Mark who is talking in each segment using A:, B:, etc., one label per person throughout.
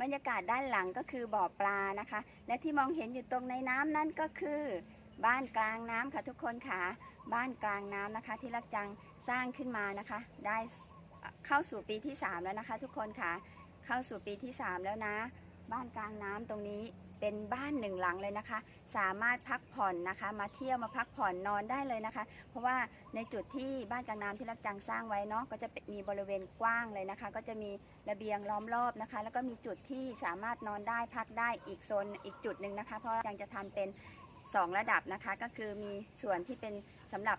A: บรรยากาศด้านหลังก็คือบ่อปลานะคะ และที่มองเห็นอยู่ตรงในน้ำนั่นก็คือ บ้านกลางน้ำค่ะทุกคนค่ะ บ้านกลางน้ำนะคะ ที่รักจังสร้างขึ้นมานะคะ ได้เข้าสู่ปีที่ 3 แล้วนะคะ ทุกคนค่ะ เข้าสู่ปีที่ 3 แล้วนะ บ้านกลางน้ำตรงนี้เป็นบ้านหนึ่งหลังเลยนะคะ สามารถพักผ่อนนะคะ มาเที่ยวมาพักผ่อนนอนได้เลยนะคะ เพราะว่าในจุดที่บ้านกลางน้ำที่รักจังสร้างไว้เนาะก็จะมีบริเวณกว้างเลยนะคะ ก็จะมีระเบียงล้อมรอบนะคะ แล้วก็มีจุดที่สามารถนอนได้พักได้อีกโซนอีกจุดหนึ่งนะคะ เพราะยังจะทำเป็น 2 ระดับนะคะ ก็คือมีส่วนที่เป็นสำหรับ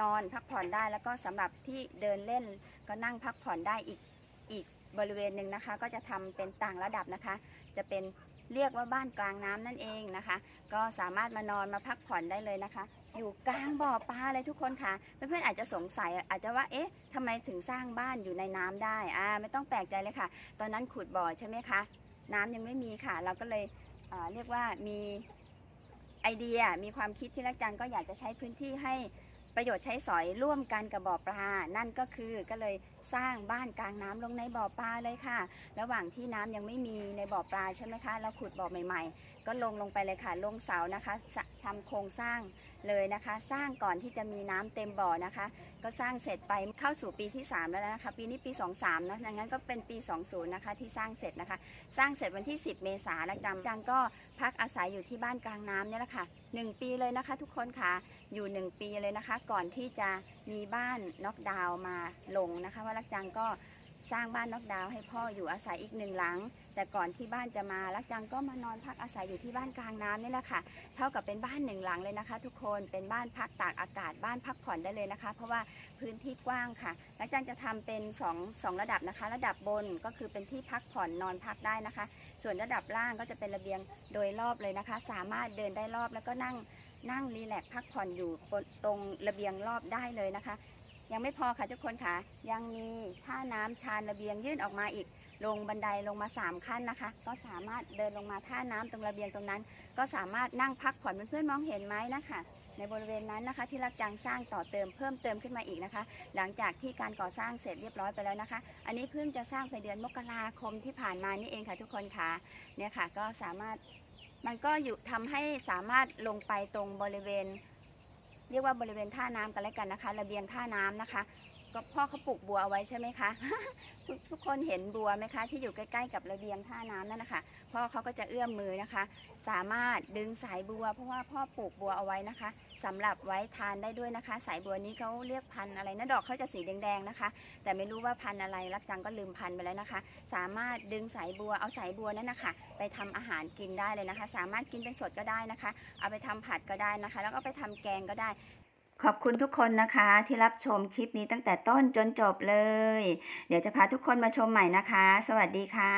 A: นอนพักผ่อนได้แล้วก็สำหรับที่เดินเล่นก็นั่งพักผ่อนได้อีกอีกบริเวณหนึ่งนะคะ ก็จะทำเป็นต่างระดับนะคะ จะเป็นเรียกว่าบ้านกลางน้ำนั่นเองนะคะ ก็สามารถมานอนมาพักผ่อนได้เลยนะคะ อยู่กลางบ่อปลาเลยทุกคนค่ะเพื่อนๆอาจจะสงสัยอาจจะว่าเอ๊ะทำไมถึงสร้างบ้านอยู่ในน้ำได้อ่าไม่ต้องแปลกใจเลยค่ะ ตอนนั้นขุดบ่อใช่ไหมคะน้ำยังไม่มีค่ะ เราก็เลยเเรียกว่ามีไอเดียมีความคิดที่รักจังก็อยากจะใช้พื้นที่ให้ประโยชน์ใช้สอยร่วมกันกับบ่อปลา นั่นก็คือก็เลย สร้างบ้านกลางน้ำลงในบ่อปลาเลยค่ะ ระหว่างที่น้ำยังไม่มีในบ่อปลาใช่ไหมคะ เราขุดบ่อใหม่ ๆ ก็ลงลงไปเลยค่ะ ลงเสานะคะสะทำโครงสร้าง เลยนะคะ สร้างก่อนที่จะมีน้ำเต็มบ่อนะคะ ก็สร้างเสร็จไปเข้าสู่ปีที่ 3 แล้วนะคะ ปีนี้ปี 23นะดังนั้นก็เป็นปี 20 นะคะที่สร้างเสร็จนะคะ สร้างเสร็จวันที่ 10 เมษายนจำจังก็พักอาศัยอยู่ที่บ้านกลางน้ำเนี่ยแหละค่ะ1 ปีเลยนะคะ ทุกคนค่ะอยู่ 1 ปีเลยนะคะ ก่อนที่จะมีบ้านน็อกดาวน์มาลงนะคะ ว่าลักจังก็ สร้างบ้านน็อกดาวให้พ่ออยู่อาศัยอีกหนึ่งหลัง แต่ก่อนที่บ้านจะมาลักจังก็มานอนพักอาศัยอยู่ที่บ้านกลางน้ำนี่แหละค่ะ เท่ากับเป็นบ้านหนึ่งหลังเลยนะคะ ทุกคน เป็นบ้านพักตากอากาศบ้านพักผ่อนได้เลยนะคะ เพราะว่าพื้นที่กว้างค่ะลักจังจะทำเป็น2องสองระดับนะคะ ระดับบนก็คือเป็นที่พักผ่อนนอนพักได้นะคะ ส่วนระดับล่างก็จะเป็นระเบียงโดยรอบเลยนะคะ สามารถเดินได้รอบแล้วก็นั่งนั่งรีแลกซ์พักผ่อนอยู่ตรงระเบียงรอบได้เลยนะคะ ยังไม่พอค่ะทุกคนค่ะ ยังมีท่าน้ำชานระเบียงยื่นออกมาอีก ลงบันไดลงมา 3 ขั้นนะคะ ก็สามารถเดินลงมาท่าน้ำตรงระเบียงตรงนั้น ก็สามารถนั่งพักผ่อนเพื่อนๆมองเห็นไหมนะคะในบริเวณนั้นนะคะที่รักจังสร้างต่อเติมเพิ่มเติมขึ้นมาอีกนะคะ หลังจากที่การก่อสร้างเสร็จเรียบร้อยไปแล้วนะคะ อันนี้เพิ่งจะสร้างไปเดือนมกราคมที่ผ่านมานี่เองค่ะทุกคนค่ะเนี่ยค่ะก็สามารถมันก็อยู่ทำให้สามารถลงไปตรงบริเวณ เรียกว่าบริเวณท่าน้ำกันแล้วกันนะคะ ระเบียงท่าน้ำนะคะ ก็พ่อเขาปลูกบัวเอาไว้ใช่ไหมคะทุกทุกคนเห็นบัวไหมคะ ที่อยู่ใกล้ๆกับระเบียงท่าน้ำนั่นนะคะพ่อเขาก็จะเอื้อมมือนะคะ สามารถดึงสายบัว เพราะว่าพ่อปลูกบัวเอาไว้นะคะสำหรับไว้ทานได้ด้วยนะคะ สายบัวนี้เขาเรียกพันธุ์อะไรนะดอกเขาจะสีแดงๆนะคะ แต่ไม่รู้ว่าพันธุ์อะไรรักจังก็ลืมพันธุ์ไปแล้วนะคะ สามารถดึงสายบัวเอาสายบัวนั่นนะคะไปทำอาหารกินได้เลยนะคะ สามารถกินเป็นสดก็ได้นะคะ เอาไปทำผัดก็ได้นะคะ แล้วก็ไปทำแกงก็ได้ ขอบคุณทุกคนนะคะที่รับชมคลิปนี้ตั้งแต่ต้นจนจบเลย เดี๋ยวจะพาทุกคนมาชมใหม่นะคะ สวัสดีค่ะ